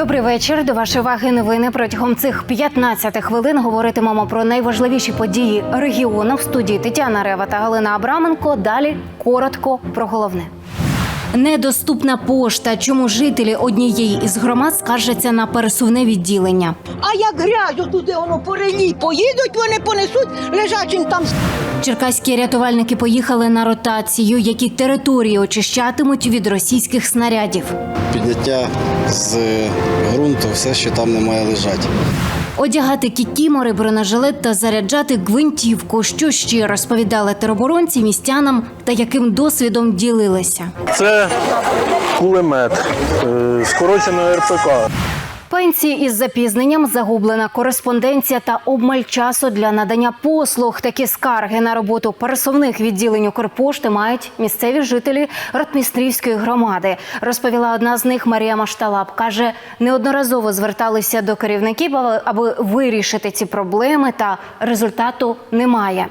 Добрий вечір. До вашої уваги новини протягом цих 15 хвилин говоритимемо про найважливіші події регіону в студії Тетяна Рева та Галина Абраменко. Далі коротко про головне. Недоступна пошта. Чому жителі однієї із громад скаржаться на пересувне відділення? А як грязю туди воно по релі поїдуть, вони понесуть лежачим там. Черкаські рятувальники поїхали на ротацію, які території очищатимуть від російських снарядів. Підняття з ґрунту, все, що там не має лежати. Одягати кікімори, бронежилет та заряджати гвинтівку. Що ще розповідали тероборонці містянам та яким досвідом ділилися. Це кулемет, е, скорочено РПК. Пенсії із запізненням, загублена кореспонденція та обмаль часу для надання послуг. Такі скарги на роботу пересувних відділень Укрпошти мають місцеві жителі Ротмістрівської громади. Розповіла одна з них Марія Машталап. каже, неодноразово зверталися до керівників, аби- вирішити ці проблеми, та результату немає.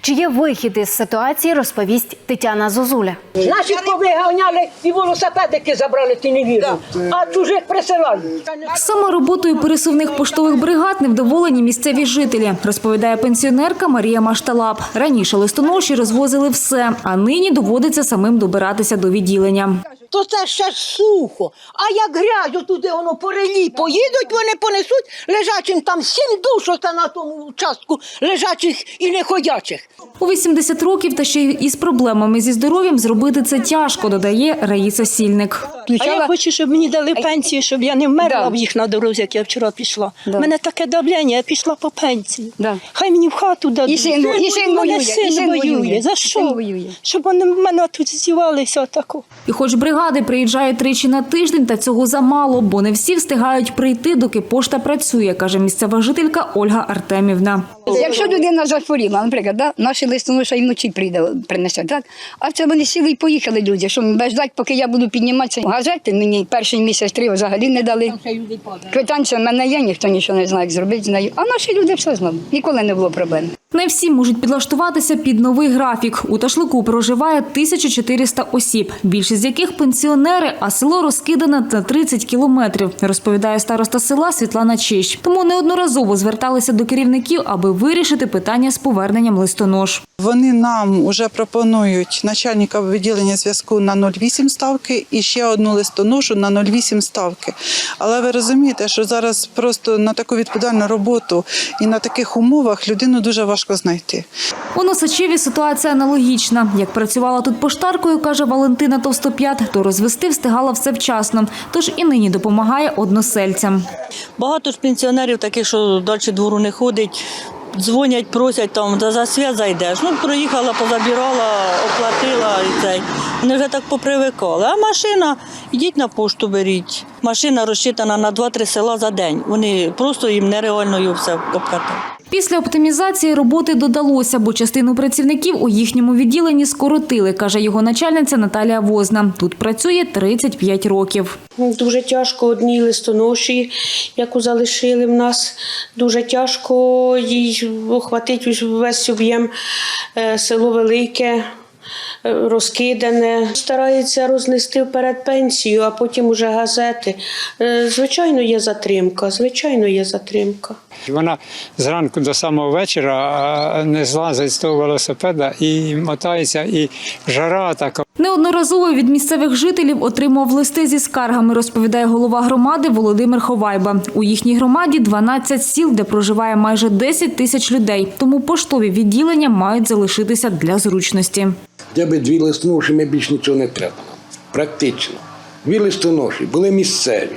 Чи є вихід із ситуації, розповість Тетяна Зозуля. Наші повиганяли і велосипедики забрали, ти не віриш. А чужих присилають. Саме роботою пересувних поштових бригад невдоволені місцеві жителі, розповідає пенсіонерка Марія Машталап. Раніше листоноші розвозили все, а нині доводиться самим добиратися до відділення. То це ще сухо. А як грязю туди воно по релі поїдуть, вони понесуть лежачим там сім душ оце на тому участку лежачих і неходячих. У 80 років та ще й із проблемами зі здоров'ям зробити це тяжко, додає Раїса Сільник. А я хочу, щоб мені дали пенсію, щоб я не вмерла в їх на дорозі, як я вчора пішла. У мене таке давлення, я пішла по пенсію. Хай мені в хату дадуть. І син- і син воює, син і син воює. воює, За що? син воює. Щоб вони в мене тут зівалися отако. І хоч бригади приїжджають тричі на тиждень, та цього замало, бо не всі встигають прийти, доки пошта працює, каже місцева жителька Ольга Артемівна. Якщо людина захворіла, наприклад, да, наші листоноша і вночі прийде, принесе, так? А це вони сіли і поїхали люди, що без ждать, поки я буду підніматися. Газети мені перший місяць три взагалі не дали. Квитанція в мене є, ніхто нічого не знає, як зробити з нею. А наші люди все знають. Ніколи не було проблем. Не всі можуть підлаштуватися під новий графік. У Ташлику проживає 1400 осіб, більшість з яких пенсіонери, а село розкидане на 30 кілометрів, розповідає староста села Світлана Чищ. Тому неодноразово зверталися до керівників, аби вирішити питання з поверненням листонож. Вони нам вже пропонують начальника відділення зв'язку на 0,8 ставки і ще одну листоношу на 0,8 ставки. Але ви розумієте, що зараз просто на таку відповідальну роботу і на таких умовах людину дуже важко знайти. У Носачеві ситуація аналогічна. Як працювала тут поштаркою, каже Валентина Товстоп'ят, то розвести встигала все вчасно. Тож і нині допомагає односельцям. Багато ж пенсіонерів таких, що далі двору не ходить. Дзвонять, просять там, да за свят зайдеш. Ну, проїхала, позабирала, оплатила і цей. Вони вже так попривикали. А машина, йдіть на пошту беріть. Машина розчитана на 2-3 села за день. Вони просто їм нереально все обкатати. Після оптимізації роботи додалося, бо частину працівників у їхньому відділенні скоротили, каже його начальниця Наталія Возна. Тут працює 35 років. Дуже тяжко одній листоноші, яку залишили в нас. Дуже тяжко їй охватити весь об'єм Е, село велике. Розкидане, старається рознести вперед пенсію, а потім уже газети. Е, Звичайно, є затримка. Звичайно, є затримка. Вона зранку до самого вечора не злазить з того велосипеда і мотається, і жара така. Неодноразово від місцевих жителів отримав листи зі скаргами, розповідає голова громади Володимир Ховайба. У їхній громаді 12 сіл, де проживає майже 10 тисяч людей. Тому поштові відділення мають залишитися для зручності. Де би дві листоноші, ми більш нічого не треба. Практично. Дві листоноші були місцеві.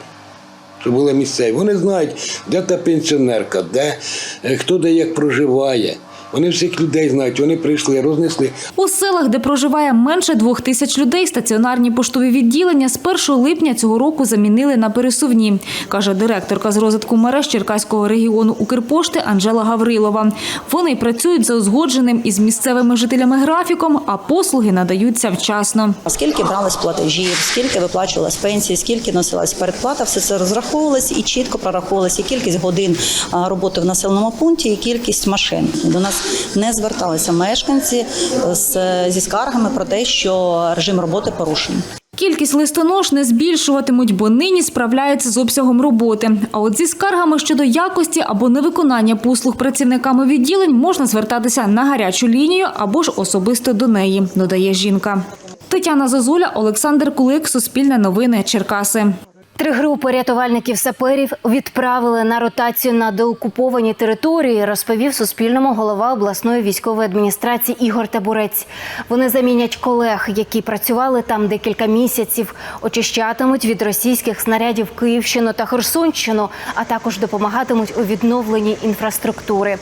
Що були місцеві. Вони знають, де та пенсіонерка, де, е, хто де як проживає. Вони всіх людей знають, вони прийшли, рознесли. У селах, де проживає менше двох тисяч людей, стаціонарні поштові відділення з 1 липня цього року замінили на пересувні, каже директорка з розвитку мереж Черкаського регіону Укрпошти Анжела Гаврилова. Вони працюють за узгодженим із місцевими жителями графіком, а послуги надаються вчасно. Скільки брались платежів, скільки виплачувалась пенсії, скільки носилась передплата, все це розраховувалось і чітко прораховувалось і кількість годин роботи в населеному пункті, і кількість машин. До нас не зверталися мешканці з, зі скаргами про те, що режим роботи порушений. Кількість листонож не збільшуватимуть, бо нині справляються з обсягом роботи. А от зі скаргами щодо якості або невиконання послуг працівниками відділень можна звертатися на гарячу лінію або ж особисто до неї, додає жінка. Тетяна Зозуля, Олександр Кулик, Суспільне новини, Черкаси. Три групи рятувальників-саперів відправили на ротацію на деокуповані території, розповів Суспільному голова обласної військової адміністрації Ігор Табурець. Вони замінять колег, які працювали там декілька місяців, очищатимуть від російських снарядів Київщину та Херсонщину, а також допомагатимуть у відновленні інфраструктури.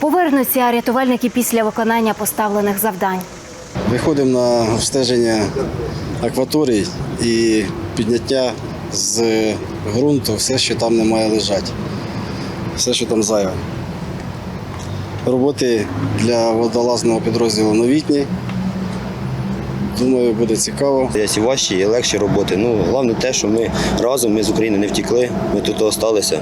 Повернуться рятувальники після виконання поставлених завдань. Виходимо на обстеження акваторій і підняття з ґрунту все, що там не має лежати, все, що там зайве. Роботи для водолазного підрозділу новітні. Думаю, буде цікаво. Є і важчі, і легші роботи. Ну, головне те, що ми разом, ми з України не втекли, ми тут залишилися.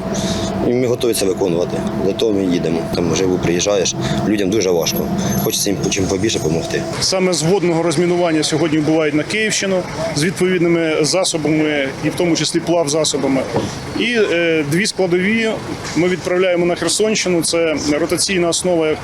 І ми готові це виконувати. Для того ми їдемо. Там живу приїжджаєш, людям дуже важко. Хочеться їм чим побільше допомогти. Саме з водного розмінування сьогодні бувають на Київщину з відповідними засобами, і в тому числі плав засобами. І е, дві складові ми відправляємо на Херсонщину. Це ротаційна основа,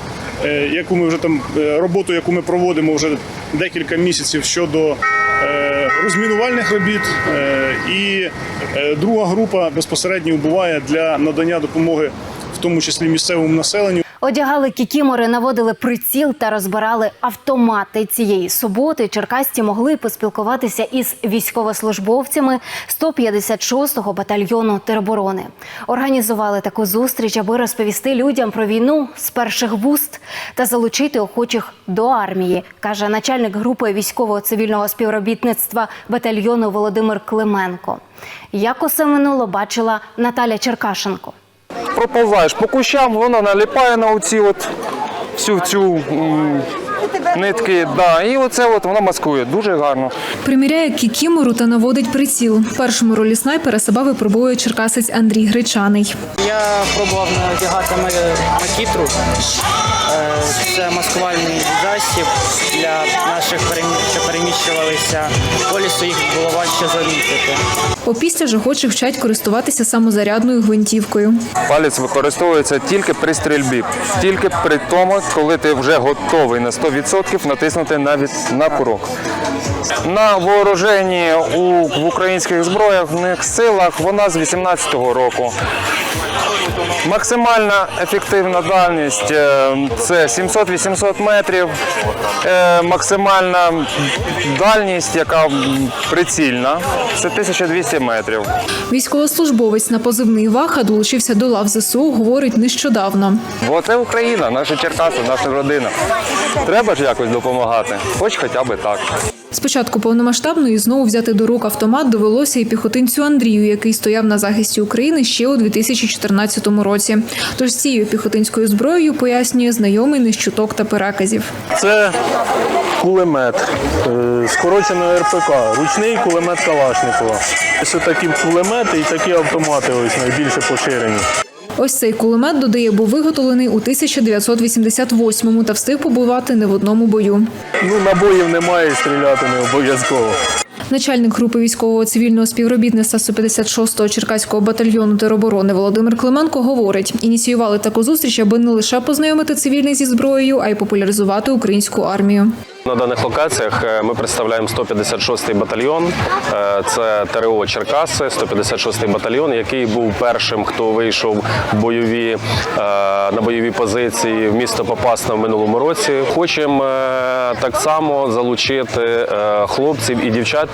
е, яку ми вже там е, роботу, яку ми проводимо вже декілька місяців щодо е, розмінувальних робіт. Е, і е, друга група безпосередньо буває для надання допомоги, в тому числі місцевому населенню. Одягали кікімори, наводили приціл та розбирали автомати. Цієї суботи черкасці могли поспілкуватися із військовослужбовцями 156-го батальйону тероборони. Організували таку зустріч, аби розповісти людям про війну з перших вуст та залучити охочих до армії, каже начальник групи військового цивільного співробітництва батальйону Володимир Клименко. Як усе минуло, бачила Наталя Черкашенко. Проповзаєш по кущам, вона наліпає на оці от всю цю нитки. Да, і оце от вона маскує. Дуже гарно. Приміряє кікімору та наводить приціл. Першому ролі снайпера себе випробує черкасець Андрій Гречаний. Я пробував надягати макітру. Е, Це маскувальний засіб для наших що переміщувалися по лісу, їх було важче замітити. Опісля ж охочих вчать користуватися самозарядною гвинтівкою. Палець використовується тільки при стрільбі, тільки при тому, коли ти вже готовий на 100% натиснути навіть на курок. На вооруженні у в українських зброях силах вона з 18-го року. Максимальна ефективна дальність е, це 700-800 метрів. Е, Максимальна дальність, яка прицільна, це 1200 метрів. Військовослужбовець на позивний Ваха долучився до лав ЗСУ, говорить нещодавно. Бо це Україна, наша Черкаси, наша родина. Треба ж якось допомагати, хоч хоча б так. Спочатку повномасштабної знову взяти до рук автомат довелося і піхотинцю Андрію, який стояв на захисті України ще у 2014 році. Тож цією піхотинською зброєю пояснює знайомий не з та переказів. Це кулемет, е, скорочено РПК, ручний кулемет Калашникова. Ось такі кулемети і такі автомати ось найбільше поширені. Ось цей кулемет, додає, був виготовлений у 1988-му та встиг побувати не в одному бою. Ну, набоїв немає, стріляти не обов'язково. Начальник групи військового цивільного співробітництва 156-го Черкаського батальйону тероборони Володимир Клименко говорить, ініціювали таку зустріч, аби не лише познайомити цивільних зі зброєю, а й популяризувати українську армію. На даних локаціях е, ми представляємо 156-й батальйон. Е, Це ТРО Черкаси, 156-й батальйон, який був першим, хто вийшов бойові, е, на бойові позиції в місто Попасна в минулому році. Хочемо так само залучити хлопців і дівчат,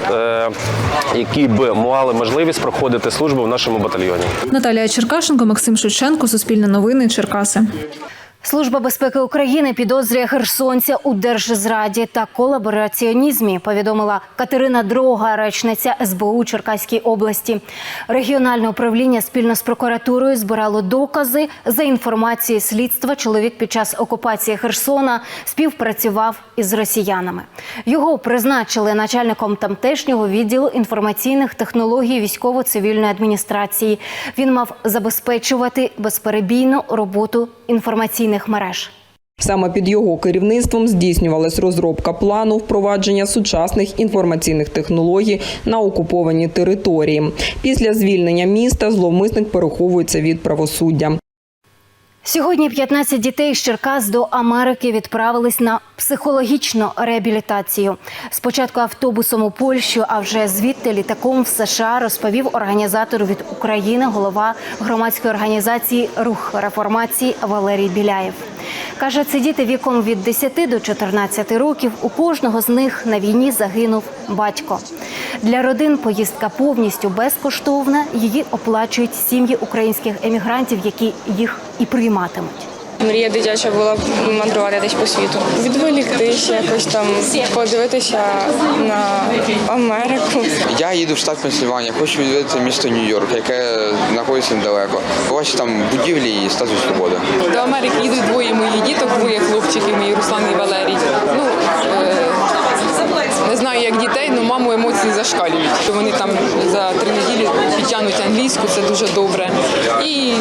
які б мали можливість проходити службу в нашому батальйоні. Наталія Черкашенко, Максим Шевченко, Суспільне новини, Черкаси. Служба безпеки України підозрює херсонця у держзраді та колабораціонізмі. Повідомила Катерина Дрога, речниця СБУ Черкаській області. Регіональне управління спільно з прокуратурою збирало докази. За інформацією слідства, чоловік під час окупації Херсона співпрацював із росіянами. Його призначили начальником тамтешнього відділу інформаційних технологій військово-цивільної адміністрації. Він мав забезпечувати безперебійну роботу інформаційних мереж. Саме під його керівництвом здійснювалась розробка плану впровадження сучасних інформаційних технологій на окупованій території. Після звільнення міста зловмисник переховується від правосуддя. Сьогодні 15 дітей з Черкас до Америки відправились на психологічну реабілітацію. Спочатку автобусом у Польщу, а вже звідти літаком в США розповів організатор від України голова громадської організації Рух реформації Валерій Біляєв. Каже, це діти віком від 10 до 14 років. У кожного з них на війні загинув батько. Для родин поїздка повністю безкоштовна. Її оплачують сім'ї українських емігрантів, які їх і прийматимуть. Мрія дитяча була мандрувати десь по світу. Відволіктися, якось там подивитися на Америку. Я їду в штат Пенсильванія, хочу відвідати місто Нью-Йорк, яке знаходиться недалеко. Побачити там будівлі і статус свободи. До Америки їдуть двоє моїх діток, двоє хлопчиків, мої Руслан і Валерій. Ну, е, знаю, як дітей, але маму емоції зашкалюють. Вони там за три неділі підтягнуть англійську, це дуже добре. І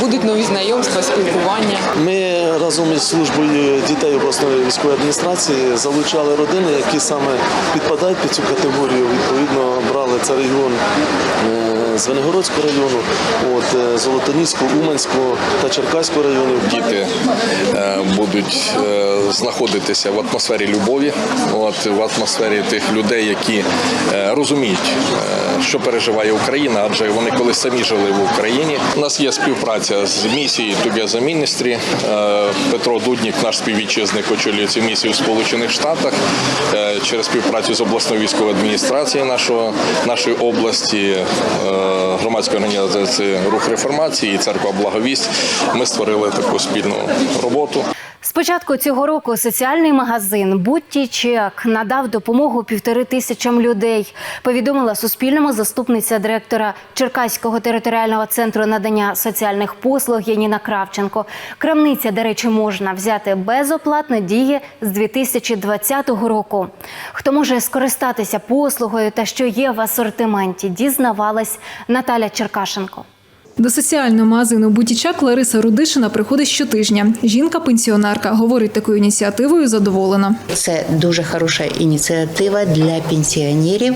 будуть нові знайомства, спілкування. Ми разом із службою дітей обласної військової адміністрації залучали родини, які саме підпадають під цю категорію. Відповідно, брали це регіон е, Звенигородського району, от е, Золотоніського, Уманського та Черкаського районів. Діти е, будуть е, знаходитися в атмосфері любові, от в атмосфері тих людей, які е, розуміють, е, що переживає Україна, адже вони колись самі жили в Україні. У нас є співпраця з місією Together Ministry. Е, Петро Дуднік, наш співвітчизник, очолює цю місію в Сполучених Штатах через співпрацю з обласною військовою адміністрацією нашого нашої області, громадської організації рух реформації і церква Благовість. Ми створили таку спільну роботу. З початку цього року соціальний магазин Будьті Чек надав допомогу півтори тисячам людей. Повідомила Суспільному заступниця директора Черкаського територіального центру надання соціальних послуг Яніна Кравченко. Крамниця, до речі, можна взяти безоплатно діє з 2020 року. Хто може скористатися послугою та що є в асортименті, дізнавалась Наталя Черкашенко. До соціального магазину Бутічак Лариса Рудишина приходить щотижня. Жінка-пенсіонерка говорить, такою ініціативою задоволена. Це дуже хороша ініціатива для пенсіонерів.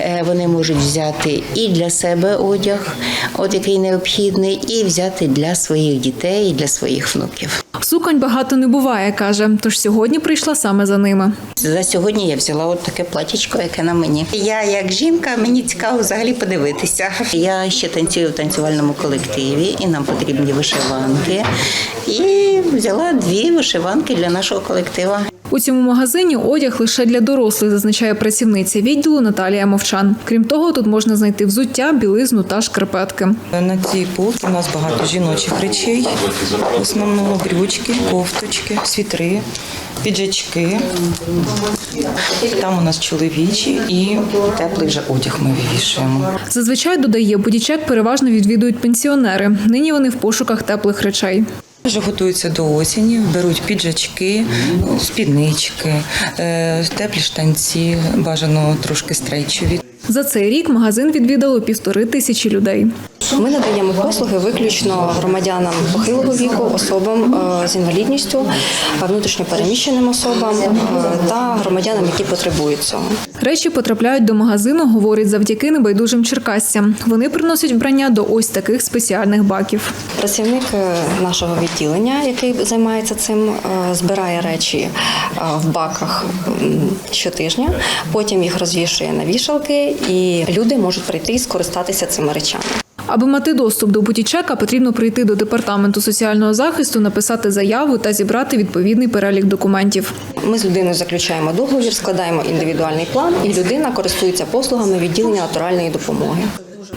Е, Вони можуть взяти і для себе одяг, от який необхідний, і взяти для своїх дітей, і для своїх внуків. Суконь багато не буває, каже. Тож сьогодні прийшла саме за ними. За сьогодні я взяла от таке платічко, яке на мені. Я як жінка, мені цікаво взагалі подивитися. Я ще танцюю в танцювальному колективі, і нам потрібні вишиванки. І взяла дві вишиванки для нашого колектива. У цьому магазині одяг лише для дорослих, зазначає працівниця відділу Наталія Мовчан. Крім того, тут можна знайти взуття, білизну та шкарпетки. На цій полці у нас багато жіночих речей, в основному брючки, кофточки, світри, піджачки. Там у нас чоловічі і теплий вже одяг ми вивішуємо. Зазвичай додає, будічек переважно відвідують пенсіонери. Нині вони в пошуках теплих речей. Вже готуються до осені, беруть піджачки, спіднички, е, теплі штанці, бажано трошки стрейчові. За цей рік магазин відвідало півтори тисячі людей. Ми надаємо послуги виключно громадянам похилого віку, особам е, з інвалідністю, внутрішньопереміщеним особам е, та громадянам, які потребують цього. Речі потрапляють до магазину, говорить завдяки небайдужим черкасцям. Вони приносять вбрання до ось таких спеціальних баків. Працівник е, нашого відділення, який займається цим, збирає речі в баках щотижня, потім їх розвішує на вішалки, і люди можуть прийти і скористатися цими речами. Аби мати доступ до бутічека, потрібно прийти до департаменту соціального захисту, написати заяву та зібрати відповідний перелік документів. Ми з людиною заключаємо договір, складаємо індивідуальний план, і людина користується послугами відділення натуральної допомоги.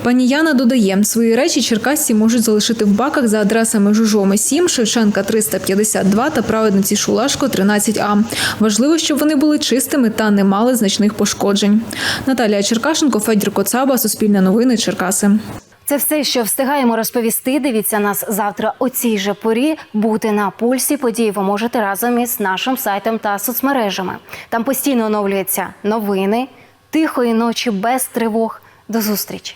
Пані Яна додає, свої речі черкасці можуть залишити в баках за адресами Жужоми 7, Шевченка 352 та Праведниці Шулашко 13А. Важливо, щоб вони були чистими та не мали значних пошкоджень. Наталія Черкашенко, Федір Коцаба, Суспільне новини, Черкаси. Це все, що встигаємо розповісти. Дивіться нас завтра о цій же порі. Бути на пульсі подій ви можете разом із нашим сайтом та соцмережами. Там постійно оновлюються новини, тихої ночі без тривог. До зустрічі!